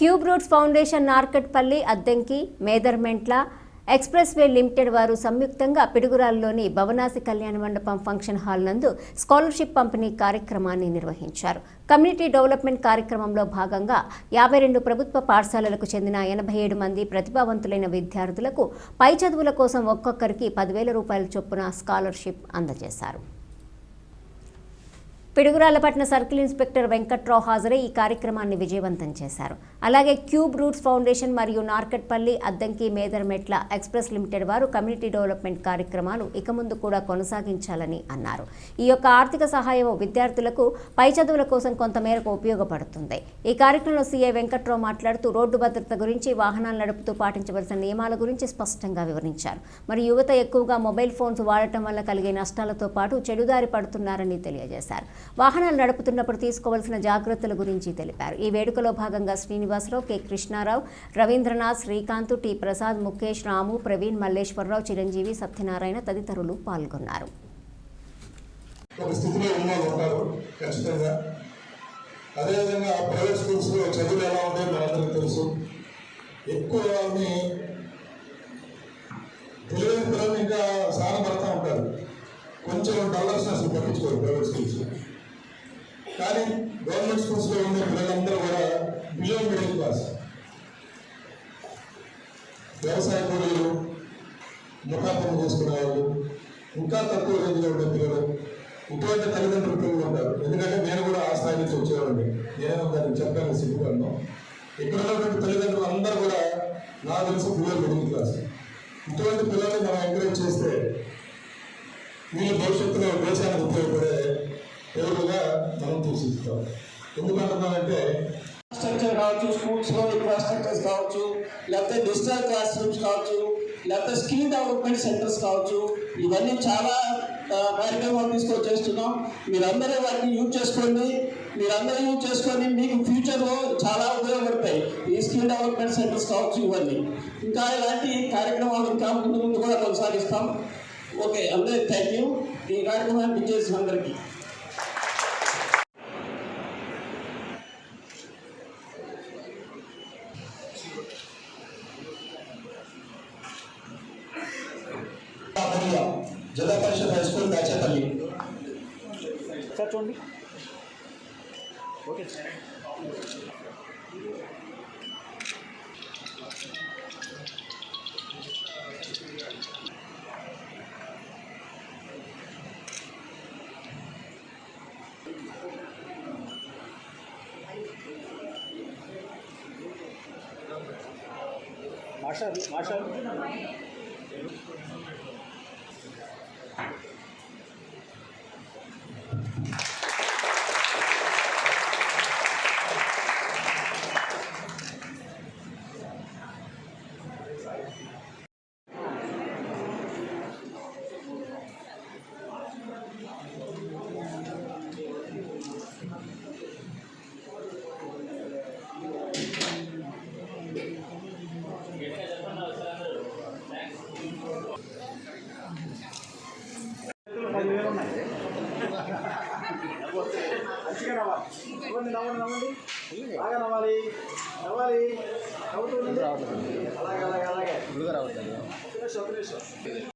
Cube roots foundation Narketpally Addanki Medarametla expressway limited వారు సంయుక్తంగా పిడుగురాల్లోని భవనాసి కళ్యాణ మండపం ఫంక్షన్ హాల్ నందు స్కాలర్షిప్ పంపిణీ కార్యక్రమాన్ని నిర్వహించారు. కమ్యూనిటీ డెవలప్మెంట్ కార్యక్రమంలో భాగంగా యాభై రెండు ప్రభుత్వ పాఠశాలలకు చెందిన ఎనభై ఏడు మంది ప్రతిభావంతులైన విద్యార్థులకు పై చదువుల కోసం ఒక్కొక్కరికి పదివేల రూపాయల చొప్పున స్కాలర్షిప్ అందజేశారు. పిడుగురాలపట్న సర్కిల్ ఇన్స్పెక్టర్ వెంకట్రావు హాజరై ఈ కార్యక్రమాన్ని విజయవంతం చేశారు. అలాగే క్యూబ్ రూట్స్ ఫౌండేషన్ మరియు నార్కట్పల్లి అద్దంకి మేదర్మెట్ల ఎక్స్ప్రెస్ లిమిటెడ్ వారు కమ్యూనిటీ డెవలప్మెంట్ కార్యక్రమాలు ఇక ముందు కూడా కొనసాగించాలని అన్నారు. ఈ యొక్క ఆర్థిక సహాయం విద్యార్థులకు పై చదువుల కోసం కొంతమేరకు ఉపయోగపడుతుంది. ఈ కార్యక్రమంలో సీఐ వెంకట్రావు మాట్లాడుతూ రోడ్డు భద్రత గురించి వాహనాలు నడుపుతూ పాటించవలసిన నియమాల గురించి స్పష్టంగా వివరించారు. మరి యువత ఎక్కువగా మొబైల్ ఫోన్స్ వాడటం వల్ల కలిగే నష్టాలతో పాటు చెడుదారి పడుతున్నారని తెలియజేశారు. వాహనాలు నడుపుతున్నప్పుడు తీసుకోవాల్సిన జాగ్రత్తల గురించి తెలిపారు. ఈ వేడుకలో భాగంగా శ్రీనివాసరావు కె. కృష్ణారావు రవీంద్రనాథ్ శ్రీకాంత్ టి. ప్రసాద్ ముఖేష్ రాము ప్రవీణ్ మల్లేశ్వరరావు చిరంజీవి సత్యనారాయణ తదితరులు పాల్గొన్నారు. ఒక స్థితిలో ఉన్న ఉంటారు ఖచ్చితంగా అదేవిధంగా ప్రైవేట్ స్కూల్స్లో చదువులు ఎలా ఉంటాయో మనందరికీ తెలుసు. ఎక్కువ వాళ్ళని తెలియని పిల్లలు ఇంకా సహనపడతా ఉంటారు. కొంచెం డాలర్స్ అసలు పట్టించుకోరు ప్రైవేట్ స్కూల్స్ కానీ గవర్నమెంట్ స్కూల్స్లో ఉండే పిల్లలందరూ కూడా బిలో మిడిల్ క్లాస్. వ్యవసాయ కూలీలు ముఖాపం చేసుకునే వాళ్ళు ఇంకా తక్కువ రేంజ్లో ఉండే పిల్లలు ఇటువంటి తల్లిదండ్రులు పిల్లలు ఉంటారు. ఎందుకంటే నేను కూడా ఆ స్థాయి నుంచి వచ్చేవాడిని. నేను దానికి చెప్పాను సిగ్గుపడను ఇక్కడ ఉన్నటువంటి తల్లిదండ్రులు అందరూ కూడా నా తెలుసు పిల్లలు మిడిల్ క్లాస్. ఇటువంటి పిల్లల్ని మనం ఎంకరేజ్ చేస్తే వీళ్ళ భవిష్యత్తులో దేశానికి ఉపయోగపడే తెలుగుగా మనం ఎందుకంటున్నానంటే ఇన్ఫ్రాస్ట్రక్చర్ కావచ్చు స్కూల్స్లో ఇన్ఫ్రాస్ట్రక్చర్స్ కావచ్చు లేకపోతే డిజిటల్ క్లాస్ రూమ్స్ కావచ్చు లేకపోతే స్కిల్ డెవలప్మెంట్ సెంటర్స్ కావచ్చు ఇవన్నీ చాలా కార్యక్రమాలు కార్యక్రమాలు తీసుకొచ్చేస్తున్నాం మీరందరూ వాటిని యూజ్ చేసుకోండి. మీరందరూ యూజ్ చేసుకొని మీకు ఫ్యూచర్లో చాలా ఉపయోగపడతాయి. ఈ స్కిల్ డెవలప్మెంట్ సెంటర్స్ కావచ్చు ఇవన్నీ. ఇంకా ఇలాంటి కార్యక్రమాలు ఇంకా ముందు ముందు కూడా కొనసాగిస్తాం. ఓకే అందరికీ థ్యాంక్ యూ ఈ కార్యక్రమాన్ని పిచ్చేసి అందరికీ. Zilla Parishad high school Dachepalli sir చూడండి ఓకే మాస్టర్ మాస్టర్ మంచిగా నవ్వాలి నవ్వండి. నవ్వండి నవ్వండి. బాగా నవ్వాలి. నవ్వాలి. నవ్వుతుంది అలాగే అలాగే అలాగే. నిమిషం.